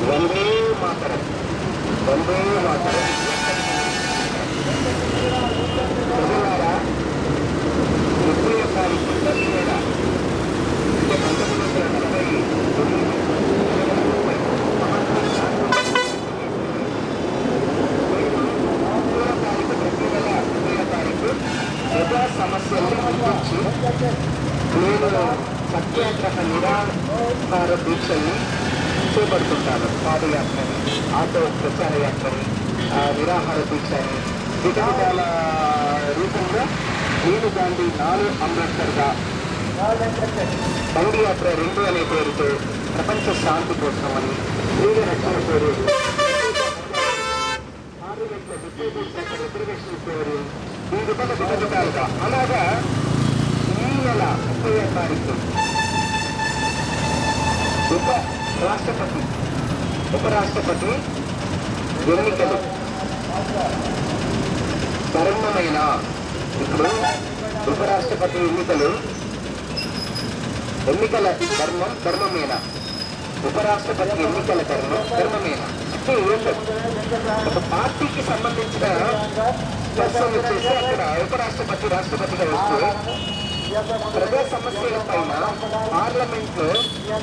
వందే మాతరం వందే మాతరం ప్రజలారా ముప్పై తారీఖు ప్రతి నెల అంటే పంతొమ్మిది వందల నలభై తొమ్మిది ముప్పై ముప్పై తారీఖు ప్రతి నెల ముప్పై తారీఖు ప్రజా సమస్యల్ని గుర్తించి నేను సత్యాగ్రహ నిరాహార దీక్షని చేపడుతుంటారు పాదయాత్రని ఆటో ప్రచార యాత్రని నిరాహార దీక్షని వివిధ రూపంగా నేను గాంధీ నాలుగు అంబేద్కర్గా బండి యాత్ర రెండు అనే పేరుతో ప్రపంచ శాంతి కోసమని స్త్రీల రక్షణ పేరు ఈ విధంగా అలాగా ఈ నెల ముప్పై తారీఖు. ఉప రాష్ట్రపతి ఉపరాష్ట్రపతి ఎన్నికలు. ధర్మమైన ఇప్పుడు ఉపరాష్ట్రపతి ఎన్నికలు. ఎన్నికల ధర్మం ధర్మమేన? ఉపరాష్ట్రపతి ఎన్నికల ధర్మం ధర్మమేన? ఒక పార్టీకి సంబంధించిన పర్సన్ వచ్చేసి అక్కడ ఉపరాష్ట్రపతి రాష్ట్రపతిగా వస్తూ ప్రజా సమస్యల పైన పార్లమెంట్లో